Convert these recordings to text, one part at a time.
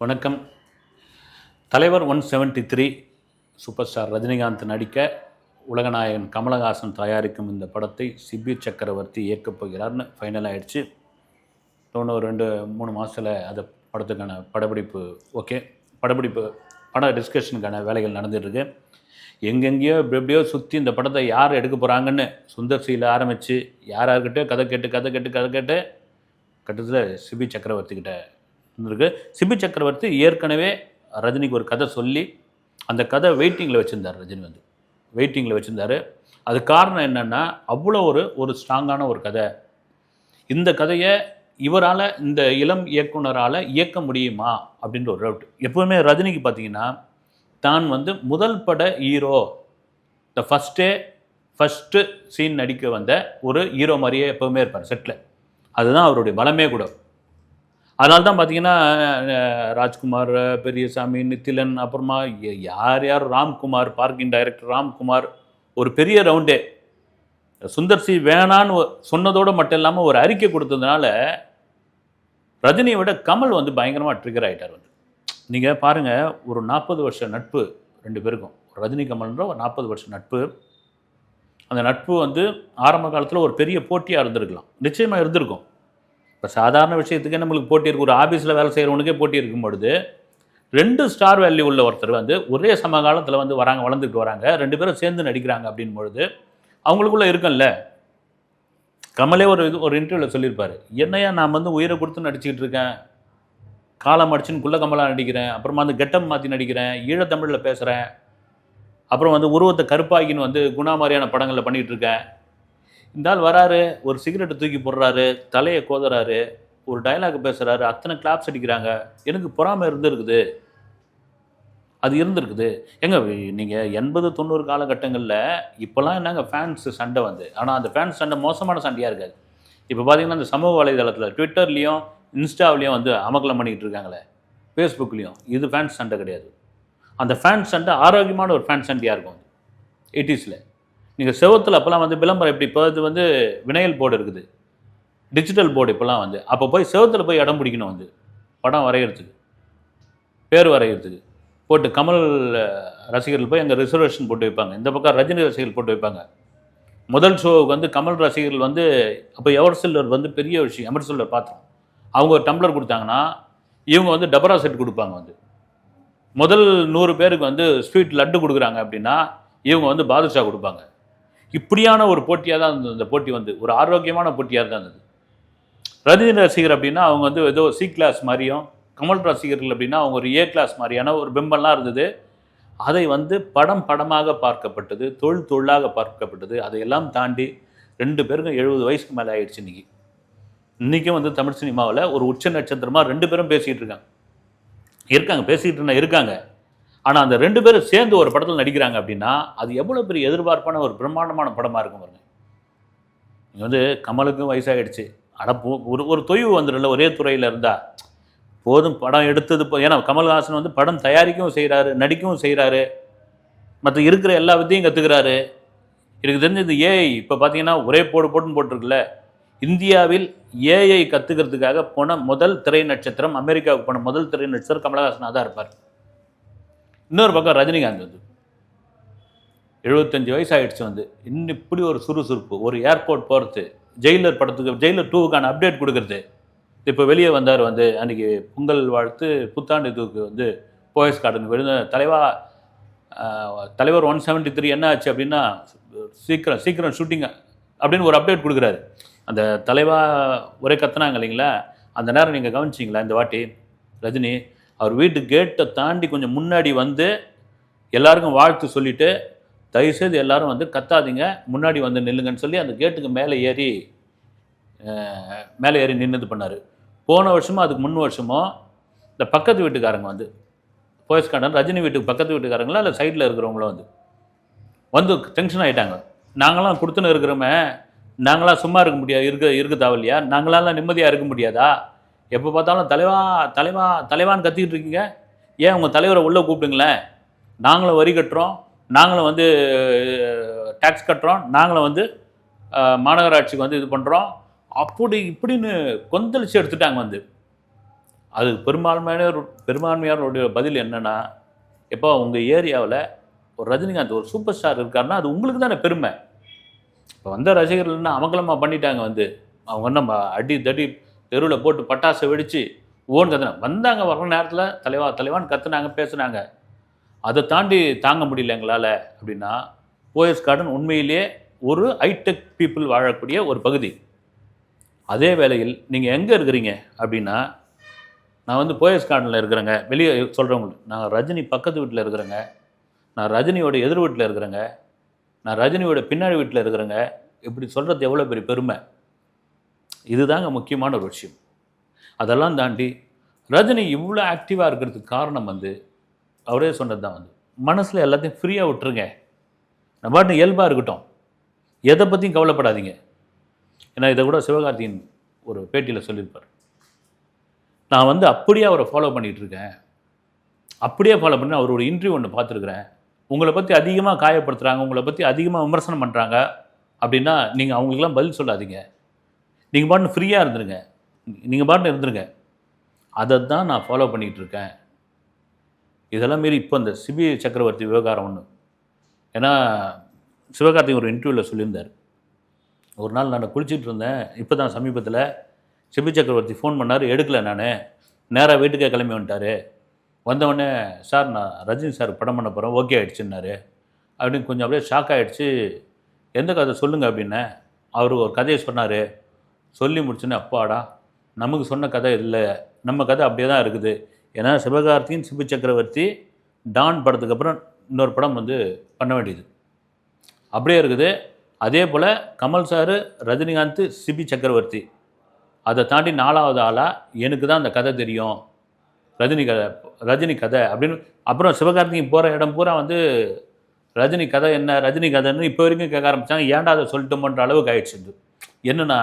வணக்கம். தலைவர் one seventy three super star Rajinikanth நடிக்க உலகநாயகன் கமலஹாசன் தயாரிக்கும் இந்த படத்தை சிபி சக்கரவர்த்தி இயக்கப் போகிறார்னு ஃபைனல் ஆயிடுச்சு. இன்னும் ஒரு ரெண்டு மூணு மாதத்தில் அது படத்துக்கான படப்பிடிப்பு ஓகே படப்பிடிப்பு பட டிஸ்கஷனுக்கான வேலைகள் நடந்துகிட்ருக்கு எங்கெங்கேயோ இப்படி எப்படியோ சுற்றி இந்த படத்தை யார் எடுக்க போகிறாங்கன்னு சுந்தர் சீல ஆரம்பித்து யார் யார்கிட்டயோ கதை கேட்டு கதை கேட்டு கதை கேட்டு கட்டத்தில் சிபி சக்கரவர்த்தி கிட்ட இருந்திருக்கு சிபி சக்கரவர்த்தி ஏற்கனவே ரஜினிக்கு ஒரு கதை சொல்லி அந்த கதை வெயிட்டிங்கில் வச்சுருந்தார் ரஜினி வந்து. வெயிட்டிங்கில் வச்சுருந்தாரு. அது காரணம் என்னென்னா அவ்வளோ ஒரு ஒரு ஸ்ட்ராங்கான ஒரு கதை. இந்த கதையை இவரால் இந்த இளம் இயக்குனரால் இயக்க முடியுமா அப்படின்ற ஒரு டவுட் எப்போவுமே ரஜினிக்கு பார்த்தீங்கன்னா தான் வந்து முதல் பட ஹீரோ த ஃபஸ்ட்டே ஃபஸ்ட்டு சீன் நடிக்க வந்த ஒரு ஹீரோ மாதிரியே எப்போவுமே இருப்பார் செட்டில் அதுதான் அவருடைய பலமே கூட. அதனால தான் பார்த்தீங்கன்னா ராஜ்குமார் பெரியசாமி நித்திலன் அப்புறமா யார் யார்? Ramkumar parking director Ramkumar. ஒரு பெரிய ரவுண்டே. சுந்தர் சி வேணான்னு சொன்னதோடு மட்டும் இல்லாமல் ஒரு அறிக்கை கொடுத்ததுனால ரஜினியை விட கமல் வந்து பயங்கரமாக ட்ரிகர் ஆகிட்டார் வந்து. நீங்கள் பாருங்கள் ஒரு நாற்பது வருஷ நட்பு ரெண்டு பேருக்கும். ரஜினி கமல்ன்ற ஒரு நாற்பது வருஷ நட்பு. அந்த நட்பு வந்து ஆரம்ப காலத்தில் ஒரு பெரிய போட்டியாக இருந்திருக்கலாம். நிச்சயமாக இருந்திருக்கும். இப்போ சாதாரண விஷயத்துக்கே நம்மளுக்கு போட்டி இருக்கு. ஒரு ஆஃபீஸில் வேலை செய்கிறவனுக்கே போட்டி இருக்கும் பொழுது ரெண்டு ஸ்டார் வேல்யூ உள்ள ஒருத்தர் வந்து ஒரே சமகாலத்தில் வந்து வராங்க வளர்ந்துட்டு வராங்க. ரெண்டு பேரும் சேர்ந்து நடிக்கிறாங்க அப்படின் பொழுது அவங்களுக்குள்ள இருக்கும்ல. கமலே ஒரு இது ஒரு இன்டர்வியூவில் சொல்லியிருப்பார். என்னையா நான் வந்து உயிரை கொடுத்து நடிச்சுக்கிட்டு இருக்கேன். காலம் அடிச்சுன்னு குள்ள கமலா நடிக்கிறேன். அப்புறமா வந்து கெட்டம் மாற்றி நடிக்கிறேன். ஈழத்தமிழில் பேசுகிறேன் அப்புறம் வந்து உருவத்தை கருப்பாக்கின்னு வந்து குணா மாதிரியான படங்களில் பண்ணிகிட்ருக்கேன் இந்த ஆள் வராரு ஒரு சிகரெட்டை தூக்கி போடுறாரு தலையை கோதுறாரு ஒரு டயலாக் பேசுகிறாரு அத்தனை கிளாப்ஸ் அடிக்கிறாங்க. எனக்கு பொறாமை இருந்திருக்குது. அது இருந்திருக்குது. எங்க நீங்கள் எண்பது தொண்ணூறு காலகட்டங்களில் இப்போல்லாம் என்னங்க ஃபேன்ஸ் சண்டை வந்து. ஆனால் அந்த ஃபேன்ஸ் சண்டை மோசமான சண்டையாக இருக்காது. இப்போ பார்த்தீங்கன்னா இந்த சமூக வலைதளத்தில் ட்விட்டர்லேயும் இன்ஸ்டாவிலையும் வந்து அமக்கலம் பண்ணிக்கிட்டு இருக்காங்களே. ஃபேஸ்புக்லேயும் இது ஃபேன்ஸ் சண்டை கிடையாது. அந்த ஃபேன்ஸ் சண்டை ஆரோக்கியமான ஒரு ஃபேன்ஸ் சண்டையாக இருக்கும் எயிட்டிஸில் நீங்கள் செவத்தில் அப்போல்லாம் வந்து விளம்பரம் எப்படி? இப்போ இது வந்து வினையல் போர்டு இருக்குது. டிஜிட்டல் போர்டு இப்போல்லாம் வந்து. அப்போ போய் செவத்தில் போய் இடம் பிடிக்கணும் வந்து. படம் வரைகிறதுக்கு பேர் வரைகிறதுக்கு போட்டு கமல் ரசிகர்கள் போய் அங்கே ரிசர்வேஷன் போட்டு வைப்பாங்க. இந்த பக்கம் ரஜினி ரசிகர்கள் போட்டு வைப்பாங்க. முதல் ஷோவுக்கு வந்து கமல் ரசிகர்கள் வந்து அப்போ எவர் சில்லர் வந்து பெரிய விஷயம். எமர் சில்லர் பார்த்தோம் அவங்க ஒரு டம்ளர் கொடுத்தாங்கன்னா இவங்க வந்து டபரா செட் கொடுப்பாங்க வந்து. முதல் நூறு பேருக்கு வந்து ஸ்வீட் லட்டு கொடுக்குறாங்க அப்படின்னா இவங்க வந்து பாதுஷா கொடுப்பாங்க. இப்படியான ஒரு போட்டியாக தான் இருந்தது அந்த போட்டி வந்து ஒரு ஆரோக்கியமான போட்டியாக தான் இருந்தது ரஜினி ரசிகர் அப்படின்னா அவங்க வந்து ஏதோ சி கிளாஸ் மாதிரியும் கமல் ரசிகர்கள் அப்படின்னா அவங்க ஒரு ஏ கிளாஸ் மாதிரியான ஒரு பிம்பம்லாம் இருந்தது. அதை வந்து படம் படமாக பார்க்கப்பட்டது தொழில் தொழிலாக பார்க்கப்பட்டது. அதையெல்லாம் தாண்டி ரெண்டு பேருக்கும் எழுபது வயசுக்கு மேலே ஆயிடுச்சு இன்றைக்கி இன்றைக்கும் வந்து தமிழ் சினிமாவில் ஒரு உச்ச நட்சத்திரமாக ரெண்டு பேரும் பேசிகிட்டு இருக்காங்க. இருக்காங்க பேசிக்கிட்டு இருந்தால் இருக்காங்க. ஆனால் அந்த ரெண்டு பேரும் சேர்ந்து ஒரு படத்தில் நடிக்கிறாங்க அப்படின்னா அது எவ்வளோ பெரிய எதிர்பார்ப்பான ஒரு பிரம்மாண்டமான படமாக இருக்கும் பாருங்க. இங்கே வந்து கமலுக்கும் வயசாகிடுச்சு அடப்போ ஒரு ஒரு தொய்வு வந்துடும்ல ஒரே துறையில் இருந்தால் போதும் படம் எடுத்தது போ ஏன்னா கமல்ஹாசன் வந்து படம் தயாரிக்கவும் செய்கிறாரு நடிக்கவும் செய்கிறாரு மற்ற இருக்கிற எல்லா வித்தையும் கற்றுக்கிறாரு எனக்கு தெரிஞ்சு இந்த ஏஐ இப்போ பார்த்தீங்கன்னா ஒரே போடு போட்டுன்னு போட்டிருக்குல்ல. இந்தியாவில் ஏஐ கற்றுக்கிறதுக்காக போன முதல் திரை நட்சத்திரம் அமெரிக்காவுக்கு போன முதல் திரை நட்சத்திரம் கமலஹாசனாக தான் இருப்பார். இன்னொரு பக்கம் ரஜினிகாந்த் வந்து எழுபத்தஞ்சு வயசு ஆயிடுச்சு வந்து இன்னும் இப்படி ஒரு சுறுசுறுப்பு ஒரு ஏர்போர்ட் போகிறது ஜெயிலர் படத்துக்கு ஜெயிலர் டூவுக்கான அப்டேட் கொடுக்குறது. இப்போ வெளியே வந்தார் வந்து அன்றைக்கி பொங்கல் வாழ்த்து புத்தாண்டு இதுக்கு வந்து போயஸ் கார்டன் விழுந்த தலைவா தலைவர் ஒன் செவன்ட்டி த்ரீ என்ன ஆச்சு அப்படின்னா சீக்கிரம் சீக்கிரம் ஷூட்டிங் அப்படின்னு ஒரு அப்டேட் கொடுக்குறாரு. அந்த தலைவா ஒரே கத்துனாங்க இல்லைங்களா? அந்த நேரம் நீங்கள் கவனிச்சிங்களா இந்த வாட்டி ரஜினி? அவர் வீட்டு கேட்டை தாண்டி கொஞ்சம் முன்னாடி வந்து எல்லாருக்கும் வாழ்த்து சொல்லிட்டு தயவுசெய்து எல்லாரும் வந்து கத்தாதீங்க. முன்னாடி வந்து நில்லுங்கன்னு சொல்லி அந்த கேட்டுக்கு மேலே ஏறி மேலே ஏறி நின்னது பண்ணார். போன வருஷமோ அதுக்கு முன் வருஷமோ இந்த பக்கத்து வீட்டுக்காரங்க வந்து போயஸ் கார்டன் ரஜினி வீட்டுக்கு பக்கத்து வீட்டுக்காரங்களா இல்லை சைடில் இருக்கிறவங்களும் வந்து வந்து டென்ஷன் ஆகிட்டாங்க நாங்களாம் கொடுத்துன்னு இருக்கிறோமே நாங்களாம் சும்மா இருக்க முடியாது இருக்க இருக்க தேவையில்லையா? நாங்களாம் நிம்மதியாக இருக்க முடியாதா? எப்போ பார்த்தாலும் தலைவா தலைவா தலைவான்னு கத்திக்கிட்டு இருக்கீங்க ஏன் உங்கள் தலைவரை உள்ளே கூப்பிடுங்களேன்? நாங்களும் வரி கட்டுறோம். நாங்களும் வந்து டேக்ஸ் கட்டுறோம். நாங்களும் வந்து மாநகராட்சிக்கு வந்து இது பண்ணுறோம் அப்படி இப்படின்னு கொந்தளிச்சு எடுத்துட்டாங்க வந்து. அது பெரும்பான்மையான பெரும்பான்மையானோடைய பதில் என்னென்னா எப்போ உங்கள் ஏரியாவில் ஒரு ரஜினிகாந்த் ஒரு சூப்பர் ஸ்டார் இருக்காருன்னா அது உங்களுக்கு தானே பெருமை. இப்போ வந்த ரசிகர்கள்னா அவங்களமா பண்ணிட்டாங்க வந்து. அவங்க நம்ம அடி தடி தெருவில் போட்டு பட்டாசை வெடித்து ஓன் கத்துனாங்க வந்தாங்க வர்ற நேரத்தில் தலைவா தலைவான்னு கத்துனாங்க பேசுனாங்க. அதை தாண்டி தாங்க முடியல எங்களால் அப்படின்னா போயஸ் கார்டன் உண்மையிலேயே ஒரு ஹைடெக் பீப்புள் வாழக்கூடிய ஒரு பகுதி. அதே வேளையில் நீங்கள் எங்கே இருக்கிறீங்க அப்படின்னா நான் வந்து போயஸ் கார்டனில் இருக்கிறேங்க. வெளியே சொல்கிறவங்களுக்கு நான் ரஜினி பக்கத்து வீட்டில் இருக்கிறேங்க. நான் ரஜினியோட எதிர் வீட்டில் இருக்கிறேங்க. நான் ரஜினியோட பின்னாடி வீட்டில் இருக்கிறேங்க. இப்படி சொல்கிறது எவ்வளோ பெரிய பெருமை? இதுதாங்க முக்கியமான ஒரு விஷயம். அதெல்லாம் தாண்டி ரஜினி இவ்வளோ ஆக்டிவாக இருக்கிறதுக்கு காரணம் வந்து அவரே சொன்னது தான் வந்து மனசில் எல்லாத்தையும் ஃப்ரீயாக விட்டுருங்க. நம்ம பாட்டு இயல்பாக இருக்கட்டும். எதை பற்றியும் கவலைப்படாதீங்க. ஏன்னா இதை கூட சிவகார்த்தியின் ஒரு பேட்டியில் சொல்லியிருப்பார். நான் வந்து அப்படியே அவரை ஃபாலோ பண்ணிகிட்ருக்கேன் அப்படியே ஃபாலோ பண்ணி அவரோட இன்டர்வியூ ஒன்று பார்த்துருக்குறேன். உங்களை பற்றி அதிகமாக காயப்படுத்துகிறாங்க உங்களை பற்றி அதிகமாக விமர்சனம் பண்ணுறாங்க அப்படின்னா நீங்கள் அவங்களுக்கெல்லாம் பதில் சொல்லாதீங்க. நீங்கள் பாட்டு ஃப்ரீயாக இருந்துருங்க. நீங்கள் பாட்டு இருந்துருங்க. அதை தான் நான் ஃபாலோ பண்ணிகிட்டு இருக்கேன் இதெல்லாம் மீறி இப்போ இந்த சிபி சக்கரவர்த்தி விவகாரம் ஒன்று ஏன்னா சிவகார்த்திகை ஒரு இன்டர்வியூவில் சொல்லியிருந்தார். ஒரு நாள் நான் குளிச்சுட்டு இருந்தேன். இப்போ தான் சமீபத்தில் சிபி சக்கரவர்த்தி ஃபோன் பண்ணார். எடுக்கல நான். நேராக வீட்டுக்கே கிளம்பி வந்துட்டார். வந்தவொடனே சார் நான் ரஜினி சார் படம் பண்ண போகிறேன் ஓகே ஆகிடுச்சுன்னாரு அப்படின்னு கொஞ்சம் அப்படியே ஷாக் ஆகிடுச்சு எந்த கதை? சொல்லுங்கள் அப்படின்னேன். அவர் ஒரு கதையை சொன்னார். சொல்லி முடிச்சோன்னே அப்பாடா நமக்கு சொன்ன கதை இல்லை. நம்ம கதை அப்படியே தான் இருக்குது. ஏன்னா சிவகார்த்தியின் சிபி சக்கரவர்த்தி டான் படத்துக்கு அப்புறம் இன்னொரு படம் வந்து பண்ண வேண்டியது. அப்படியே இருக்குது. அதே போல் கமல் சார் ரஜினிகாந்த் சிபி சக்கரவர்த்தி. அதை தாண்டி நாலாவது ஆளாக எனக்கு தான் அந்த கதை தெரியும். ரஜினி கதை ரஜினி கதை அப்படின்னு. அப்புறம் சிவகார்த்திகேயன் போகிற இடம் பூரா வந்து ரஜினி கதை என்ன ரஜினி கதைன்னு இப்போ வரைக்கும் கேட்க ஆரம்பித்தாங்க ஏன்டா அதை சொல்லிட்டோமன்ற அளவுக்கு ஆயிடுச்சு என்னென்னா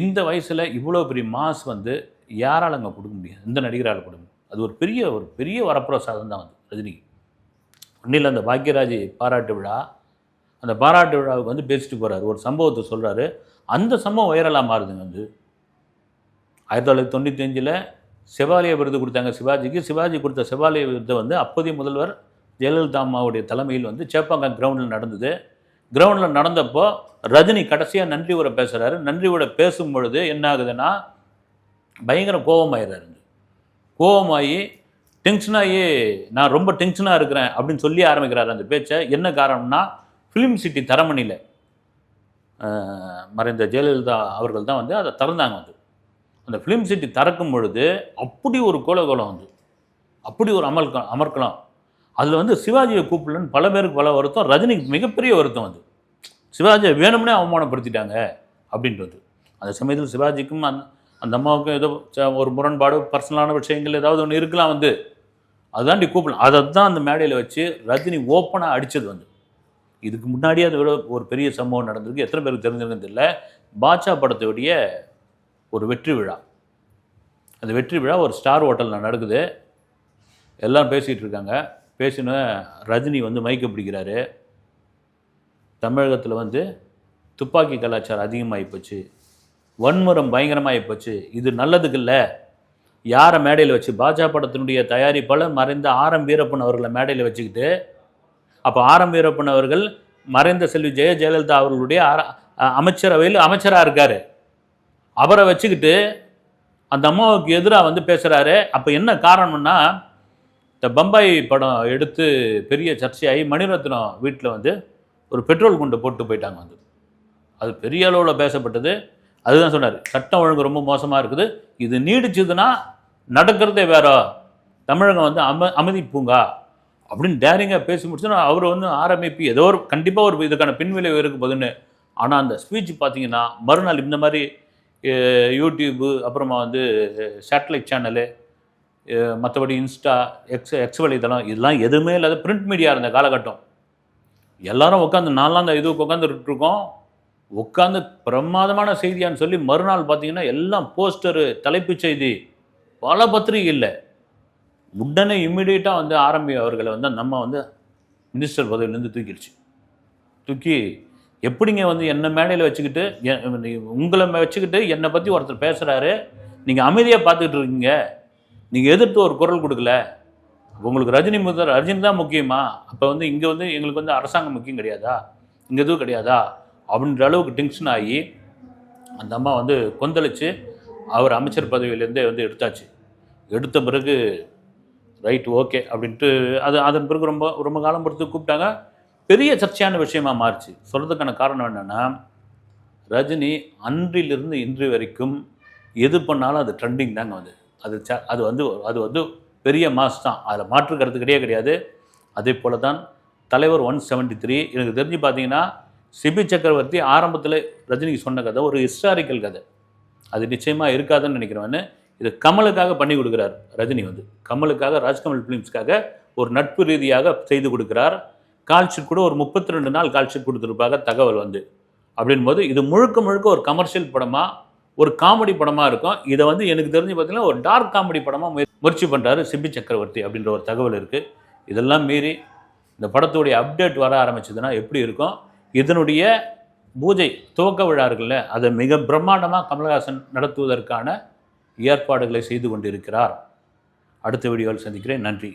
இந்த வயசில் இவ்வளோ பெரிய மாஸ் வந்து யாரால் அங்கே கொடுக்க முடியாது? எந்த நடிகரால் கொடுக்க முடியும் அது ஒரு பெரிய ஒரு பெரிய வரப்பிரசாதம் தான் வந்து ரஜினிக்கு. உண்மையில் அந்த பாக்யராஜ் பாராட்டு விழா அந்த பாராட்டு விழாவுக்கு வந்து பேசிட்டு போகிறாரு ஒரு சம்பவத்தை சொல்கிறாரு அந்த சம்பவம் வைரலாக மாறுதுங்க வந்து ஆயிரத்தி தொள்ளாயிரத்தி தொண்ணூற்றி அஞ்சில் செவாலிய விருது கொடுத்தாங்க சிவாஜிக்கு. சிவாஜி கொடுத்த செவாலிய விருதை வந்து அப்போதைய முதல்வர் ஜெயலலிதா அம்மாவுடைய தலைமையில் வந்து சேப்பாக்கம் கிரவுண்டில் நடந்தது. கிரவுண்டில் நடந்தப்போ ரஜினி கடைசியாக நன்றி உரை பேசுகிறாரு நன்றி உரை பேசும் பொழுது என்ன ஆகுதுன்னா பயங்கர கோபமாயிடுறாரு கோபமாகி டென்ஷனாகி நான் ரொம்ப டென்ஷனாக இருக்கிறேன் அப்படின்னு சொல்லி ஆரம்பிக்கிறார் அந்த பேச்சை. என்ன காரணம்னா ஃபிலிம் சிட்டி தரமணியில் மறைந்த ஜெயலலிதா அவர்கள் தான் வந்து அதை திறந்தாங்க வந்து. அந்த ஃபிலிம் சிட்டி திறக்கும் பொழுது அப்படி ஒரு கோலகோலம் வந்து அப்படி ஒரு அமல்க அமர்க்கலாம். அதில் வந்து சிவாஜியை கூப்பிடலன்னு பல பேருக்கு பல வருத்தம். ரஜினிக்கு மிகப்பெரிய வருத்தம் வந்து சிவாஜியை வேணும்னே அவமானப்படுத்திட்டாங்க அப்படின்றது. அந்த சமயத்தில் சிவாஜிக்கும் அந்த அந்த அம்மாவுக்கும் ஏதோ ச- ஒரு முரண்பாடு பர்சனலான விஷயங்கள் ஏதாவது ஒன்று இருக்கலாம் வந்து. அதாண்டி கூப்பிடலாம் அதை தான் அந்த மேடையில் வச்சு ரஜினி ஓப்பனாக அடித்தது வந்து. இதுக்கு முன்னாடியே அதை விட ஒரு பெரிய சம்பவம் நடந்திருக்கு. எத்தனை பேருக்கு தெரிஞ்சிருந்தது இல்லை பாட்சா படத்துடைய ஒரு வெற்றி விழா. அந்த வெற்றி விழா ஒரு ஸ்டார் ஹோட்டலில் நடக்குது. எல்லாம் பேசிகிட்டு இருக்காங்க. பேசின ரஜினி வந்து மைக்க பிடிக்கிறாரு. தமிழகத்தில் வந்து துப்பாக்கி கலாச்சாரம் அதிகமாகி போச்சு. வன்முறம் பயங்கரமாகி போச்சு. இது நல்லதுக்கு இல்லை. யாரை மேடையில் வச்சு பாஜக படத்தினுடைய தயாரிப்பாளர் மறைந்த ஆரம் வீரப்பன் அவர்களை மேடையில் வச்சுக்கிட்டு அப்போ ஆரம் வீரப்பன் அவர்கள் மறைந்த செல்வி ஜெய ஜெயலலிதா அவர்களுடைய அமைச்சரவையில் அமைச்சராக இருக்கார். அவரை வச்சுக்கிட்டு அந்த அம்மாவுக்கு எதிராக வந்து பேசுகிறாரு அப்போ என்ன காரணம்னா இந்த பம்பாய் படம் எடுத்து பெரிய சர்ச்சையாகி மணிரத்னம் வீட்டில் வந்து ஒரு பெட்ரோல் குண்டு போட்டு போயிட்டாங்க வந்து. அது பெரிய அளவில் பேசப்பட்டது. அதுதான் சொன்னார் சட்டம் ஒழுங்கு ரொம்ப மோசமாக இருக்குது. இது நீடிச்சதுன்னா நடக்கிறதே வேற. தமிழகம் வந்து அம அமைதி பூங்கா. அப்படின்னு டேரிங்காக பேசி முடிச்சுன்னா அவர் வந்து ஆரம்பிப்பு ஏதோ ஒரு கண்டிப்பாக ஒரு இதுக்கான பின்விளைவு இருக்க போதுன்னு. ஆனால் அந்த ஸ்பீச் பார்த்தீங்கன்னா மறுநாள் இந்த மாதிரி யூடியூப்பு அப்புறமா வந்து சேட்டலைட் சேனலு மற்றபடி இன்ஸ்டா எக்ஸ் எக்ஸ் வலைதளம் இதெல்லாம் எதுவுமே இல்லாத பிரிண்ட் மீடியா இருந்த காலகட்டம். எல்லாரும் உட்காந்து நாலாம் அந்த இதுக்கு உட்காந்துட்டு இருக்கோம் உட்காந்து பிரமாதமான செய்தியான்னு சொல்லி மறுநாள் பார்த்தீங்கன்னா எல்லாம் போஸ்டரு தலைப்புச் செய்தி பல பத்திரிகை இல்லை உடனே இம்மிடியேட்டாக வந்து ஆரம்பி அவர்களை வந்து நம்ம வந்து மினிஸ்டர் பதவியிலேருந்து தூக்கிடுச்சு. தூக்கி எப்படிங்க வந்து என்னை மேடையில் வச்சுக்கிட்டு உங்களை வச்சுக்கிட்டு என்னை பற்றி ஒருத்தர் பேசுகிறாரு நீங்கள் அமைதியாக பார்த்துக்கிட்டு இருக்கீங்க. நீங்கள் எதிர்த்து ஒரு குரல் கொடுக்கல உங்களுக்கு ரஜினி முதல் ரஜினி தான் முக்கியமா? அப்போ வந்து இங்கே வந்து எங்களுக்கு வந்து அரசாங்கம் முக்கியம் கிடையாதா? இங்கே எதுவும் கிடையாதா? அப்படின்ற அளவுக்கு டென்ஷன் ஆகி அந்த அம்மா வந்து கொந்தளிச்சு அவர் அமைச்சர் பதவியிலேருந்தே வந்து எடுத்தாச்சு. எடுத்த பிறகு ரைட் ஓகே அப்படின்ட்டு அது அதன் பிறகு ரொம்ப ரொம்ப காலம் பொறுத்து கூப்பிட்டாங்க. பெரிய சர்ச்சையான விஷயமா மாறுச்சு. சொல்கிறதுக்கான காரணம் என்னென்னா ரஜினி அன்றிலிருந்து இன்று வரைக்கும் எது பண்ணாலும் அது ட்ரெண்டிங் தாங்க வந்து. அது ச அது வந்து அது வந்து பெரிய மாஸ் தான். அதில் மாற்று கருத்து கிடையாது கிடையாது. அதே போல தான் தலைவர் ஒன் செவன்ட்டி த்ரீ எனக்கு தெரிஞ்சு பார்த்தீங்கன்னா சிபி சக்கரவர்த்தி ஆரம்பத்தில் ரஜினிக்கு சொன்ன கதை ஒரு ஹிஸ்டாரிக்கல் கதை. அது நிச்சயமாக இருக்காதுன்னு நினைக்கிறவன்னு இது கமலுக்காக பண்ணி கொடுக்குறார் ரஜினி வந்து. கமலுக்காக ராஜ்கமல் ஃபிலிம்ஸ்க்காக ஒரு நட்பு ரீதியாக செய்து கொடுக்குறார். கால்ஷீட் கூட ஒரு முப்பத்தி ரெண்டு நாள் கால்ஷீட் கொடுத்துருப்பாங்க தகவல் வந்து. அப்படின் போது இது முழுக்க முழுக்க ஒரு கமர்ஷியல் படமாக ஒரு காமெடி படமாக இருக்கும். இதை வந்து எனக்கு தெரிஞ்சு பார்த்தீங்கன்னா ஒரு டார்க் காமெடி படமாக முயற்சி பண்ணுறாரு சிபி சக்கரவர்த்தி அப்படின்ற ஒரு தகவல் இருக்குது இதெல்லாம் மீறி இந்த படத்துடைய அப்டேட் வர ஆரம்பிச்சதுன்னா எப்படி இருக்கும்? இதனுடைய பூஜை துவக்க விழா இருக்குல்ல அதை மிக பிரம்மாண்டமாக கமல்ஹாசன் நடத்துவதற்கான ஏற்பாடுகளை செய்து கொண்டிருக்கிறார். அடுத்த வீடியோவில் சந்திக்கிறேன். நன்றி.